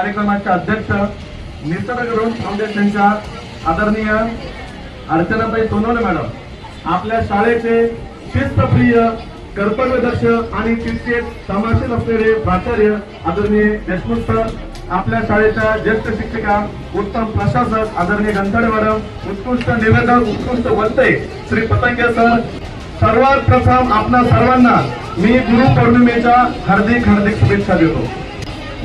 कार्यक्रमाचे अध्यक्ष निसर्ग रोड फाउंडेशनच्या आदरणीय अर्चनाताई सोनवणे मॅडम आपल्या शाळेचे शिस्तप्रिय कर्तव्यदक्ष आणि तितकेच समाशील असलेले प्राचार्य आदरणीय देशमुख सर आपल्या शाळेच्या ज्येष्ठ शिक्षिका उत्तम प्रशासक आदरणीय गंधडे मॅडम उत्कृष्ट निवेदक उत्कृष्ट वलते श्री पतंगे सर सर्वात प्रथम आपल्या सर्वांना मी गुरु पौर्णिमेच्या हार्दिक हार्दिक शुभेच्छा देतो.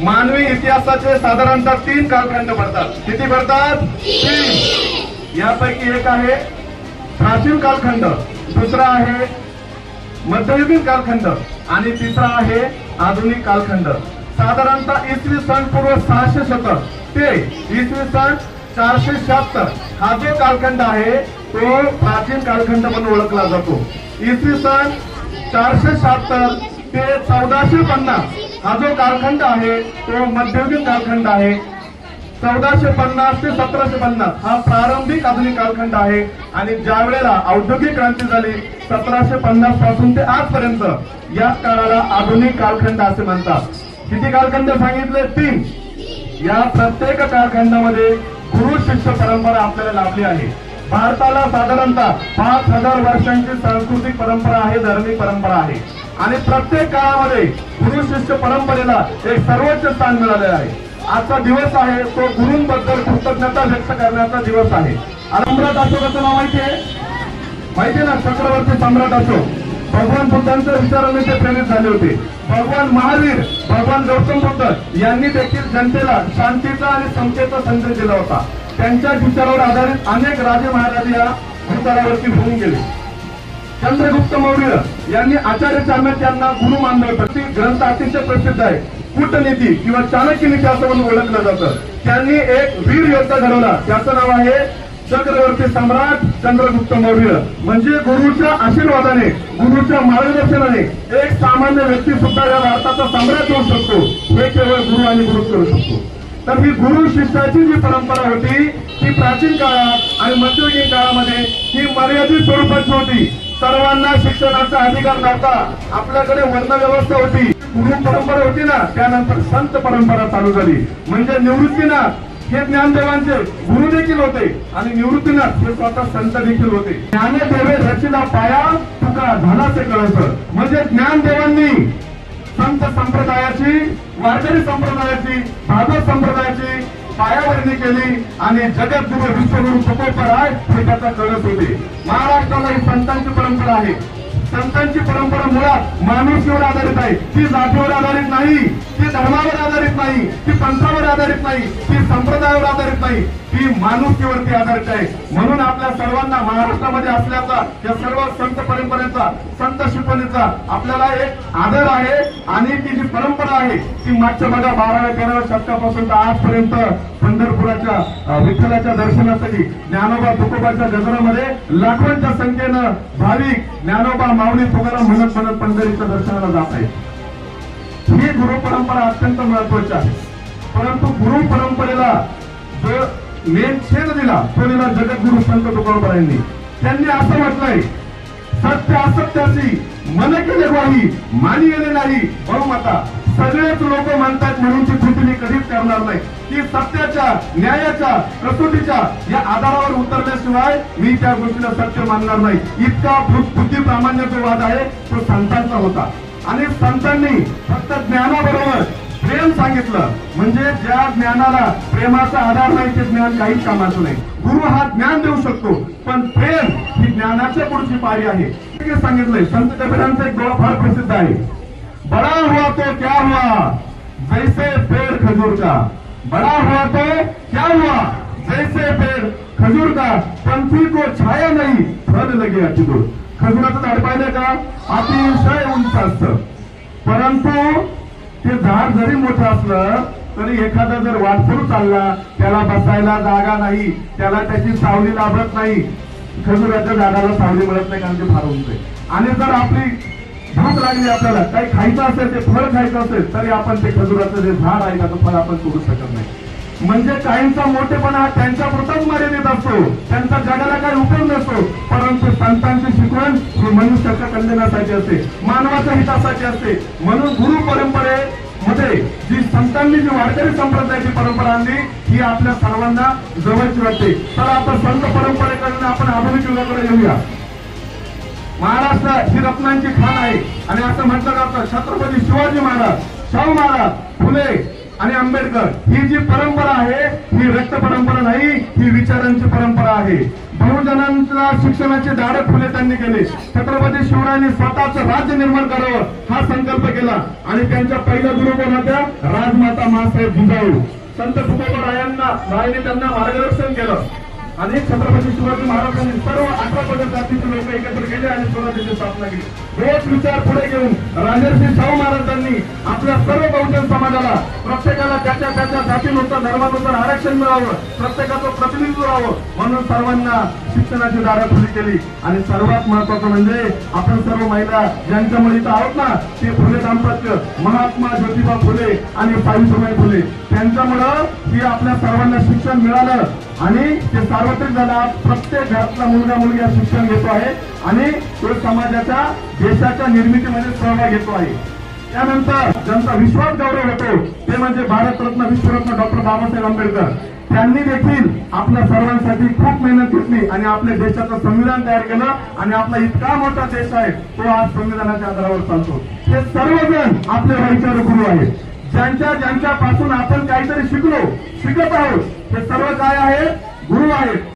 मानवी इतिहासाचे साधारणतः तीन कालखंड भरतात. किती भरतात? तीन. यापैकी एक आहे प्राचीन कालखंड दुसरा आहे मध्ययुगीन कालखंड आणि तिसरा आहे आधुनिक कालखंड. साधारणतः इसवी सन पूर्व सहाशे शतक ते इसवी सन चारशे शहात्तर. हा जो कालखंड आहे तो प्राचीन कालखंड म्हणून ओळखला जातो. इसवी सन चारशे शहात्तर ते चौदाशे पन्नास. हा जो कालखंड आहे तो मध्ययुगीन कालखंड आहे. चौदाशे पन्नास ते सतराशे पन्नास हा प्रारंभिक आधुनिक कालखंड आहे. आणि ज्या वेळेला औद्योगिक क्रांती झाली सतराशे पन्नासपासून ते आजपर्यंत याच काळाला आधुनिक कालखंड असे म्हणतात. किती कालखंड सांगितले? तीन. या प्रत्येक कालखंडामध्ये गुरु शिष्य परंपरा आपल्याला लाभली आहे. भारताला साधारणतः पाच हजार वर्षांची सांस्कृतिक परंपरा आहे धार्मिक परंपरा आहे. आणि प्रत्येक काळामध्ये गुरु शिष्य परंपरेला एक सर्वोच्च स्थान मिळाले आहे. आजचा दिवस आहे तो गुरूंबद्दल कृतज्ञता व्यक्त करण्याचा दिवस आहे. सम्राट अशोकाचं नाव माहिती आहे? माहिती ना? चक्रवर्ती सम्राट अशोक. भगवान बुद्धांच्या विचाराने ते प्रेरित झाले होते. भगवान महावीर भगवान गौतम बुद्ध यांनी देखील जनतेला शांतीचा आणि समतेचा संदेश दिला होता. त्यांच्याच विचारावर आधारित अनेक राजे महाराजे या भूतलावरती होऊन गेले. चंद्रगुप्त मौर्य यांनी आचार्य चाणक्य यांना गुरु मानलं होतं ग्रंथ अतिशय प्रसिद्ध आहे. कूटनीती किंवा चाणक्य नीती असं म्हणून ओळखलं जातं. त्यांनी एक वीर योद्धा घडवला त्याचं नाव आहे चक्रवर्ती सम्राट चंद्रगुप्त मौर्य. म्हणजे गुरुच्या आशीर्वादाने गुरुच्या मार्गदर्शनाने एक सामान्य व्यक्ती सुद्धा या भारताचा सम्राट होऊ शकतो. हे केवळ गुरु आणि गुरु करू शकतो. तर ही गुरु शिष्याची जी परंपरा होती ती प्राचीन काळात आणि मध्ययुगीन काळामध्ये ही मर्यादित स्वरूपाची होती. सर्वांना शिक्षणाचा अधिकार नव्हता. आपल्याकडे वर्ण व्यवस्था होती. गुरु परंपरा होती ना त्यानंतर संत परंपरा चालू झाली. म्हणजे निवृत्तीनाथ हे ज्ञानदेवांचे गुरु देखील होते आणि निवृत्तीनाथ हे स्वतः संत देखील होते. ज्ञानदेवे रचिला पाया तुका झालाचे कळत. म्हणजे ज्ञानदेवांनी संत संप्रदायाची वारकरी संप्रदायाची भागवत संप्रदायाची पायावरणी केली आणि जगद्गुरु विश्वगुरु तुकोपराय हे त्याचा कळत होते. महाराष्ट्राला ही संतांची परंपरा आहे. संतांची परंपरा मुळात माणुसकीवर आधारित आहे. ती जातीवर आधारित नाही ती धर्मावर आधारित नाही ती पंथावर आधारित नाही ती संप्रदायावर आधारित नाही. ती माणुसकीवरती आधारित आहे. म्हणून आपल्या सर्वांना महाराष्ट्रामध्ये असल्याचा या सर्व संत परंपरेचा संत शिकवणीचा आपल्याला एक आदर आहे आणि ती जी परंपरा आहे ती मागच्या बघा बाराव्या तेराव्या शतकापासून तर आजपर्यंत पंढरपुराच्या विठ्ठलाच्या दर्शनासाठी ज्ञानोबा तुकोबाच्या गजरामध्ये लाखोंच्या संख्येनं भाविक ज्ञानोबा माऊली तुकाराम म्हणत म्हणत पंढरीच्या दर्शनाला जात आहेत ही गुरु परंपरा अत्यंत महत्वाची आहे. परंतु गुरु परंपरेला जो नेमछेद दिला तो दिला जगद्गुरु संत तुकोबार त्यांनी असं म्हटलंय सत्य असत्याची मन केले ग्वाही मानी गेले नाही बहुमता सगळेच लोक म्हणतात म्हणून ती मी कधीच करणार नाही. की सत्याच्या न्यायाच्या कसोटीच्या या आधारावर उतरल्याशिवाय मी त्या गोष्टीला सत्य मानणार नाही. इतका बुद्धी प्रामाण्य जो वाद आहे तो संतांचा होता. आणि संतांनी फक्त ज्ञानाबरोबर प्रेम सांगितलं. म्हणजे ज्या ज्ञानाला प्रेमाचा आधार नाही ते ज्ञान काहीच कामाचं नाही. गुरु हा ज्ञान देऊ शकतो पण प्रेम ही ज्ञानाच्या पुढची पारी आहे. सांगितलंय. संत कबीरांचा एक गोळा फार प्रसिद्ध आहे. बडा हुआ तो क्या हुआ? जैसे पेड़ खजूर का। बड़ा हुआ तो क्या हुआ? जैसे पेड़ खजूर का। पंथी को छाया नहीं फल लगे अतिदूर। खजुराचं झाड पाहिलं का अतिशय उंच असतं परंतु ते झाड जरी मोठं असलं तरी एखादा जर वाटफूर चालला त्याला बसायला जागा नाही त्याला त्याची सावली लाभत नाही. खजुराच्या झाडाला सावली मिळत नाही कारण ते फार उंच आहे. आणि जर आपली भूक लागली आपल्याला. काही खायचं असेल ते फळ खायचं असेल तरी आपण ते खजुराचं जे झाड आहे ना तो फळ आपण तोडू शकत नाही. म्हणजे काहींचा मोठेपणा हा त्यांच्या पुरताच मर्यादित असतो. त्यांचा जगाला काही उपयोग नसतो. परंतु संतांची शिकवण ही मनुष्याच्या कल्याणासाठी असते. मानवाच्या हितासाठी असते. म्हणून गुरु परंपरे मध्ये जी संतांनी जी वारकरी संप्रदायाची परंपरा आणली ही आपल्या सर्वांना जवळची वाटते. तर आता संत परंपरेकडून आपण आधुनिक युगाकडे येऊया. महाराष्ट्र ही रत्नांची खाण आहे. आणि असं म्हटलं जातं छत्रपती शिवाजी महाराज शाहू महाराज फुले आणि आंबेडकर ही जी परंपरा आहे ही रक्त परंपरा नाही ही विचारांची परंपरा आहे. बहुजनांच्या शिक्षणाचे धाडक फुले त्यांनी केले. छत्रपती शिवरायांनी स्वतःच राज्य निर्माण करावं हा संकल्प केला. आणि त्यांच्या पहिल्या गुरु कोण होत्या राजमाता महासाहेब जिजाऊ. संत तुकोबा रायांना त्यांना मार्गदर्शन केलं. आणि छत्रपती शिवाजी महाराजांनी सर्व अठरा पदर जातीचे लोक एकत्र केले आणि स्वराज्याची स्थापना केली. हेच विचार पुढे घेऊन राजर्षी शाहू महाराजांनी आपल्या सर्व बहुजन समाजाला प्रत्येकाला त्याच्या त्याच्या जातीनुसार धर्मानुसार आरक्षण मिळावं प्रत्येकाचं प्रतिनिधित्व व्हावं म्हणून सर्वांना शिक्षणाची दारा खुली केली. आणि सर्वात महत्वाचं म्हणजे आपण सर्व महिला ज्यांच्यामुळे इथं आहोत ना ते फुले दाम्पत्य महात्मा ज्योतिबा फुले आणि सावित्रीबाई फुले. त्यांच्यामुळं ही आपल्या सर्वांना शिक्षण मिळालं. आणि ते सार्वत्रिक झाला आज प्रत्येक घरातला मुलगा मुलगी शिक्षण घेतो आहे आणि तो समाजाच्या देशाच्या निर्मितीमध्ये सहभाग घेतो आहे. त्यानंतर ज्यांचा विश्वास गौरव होतो ते म्हणजे भारतरत्न विश्वरत्न डॉक्टर बाबासाहेब आंबेडकर. त्यांनी देखील आपल्या सर्वांसाठी खूप मेहनत घेतली आणि आपल्या देशाचं संविधान तयार केलं आणि आपला इतका मोठा देश आहे तो आज संविधानाच्या आधारावर चालतो. हे सर्वजण आपले वैचार गुरु आहेत. ज्यांच्या ज्यांच्या पासून आपण काहीतरी शिकलो शिकत आहोत हे सर्व काय आहे गुरु आहेत.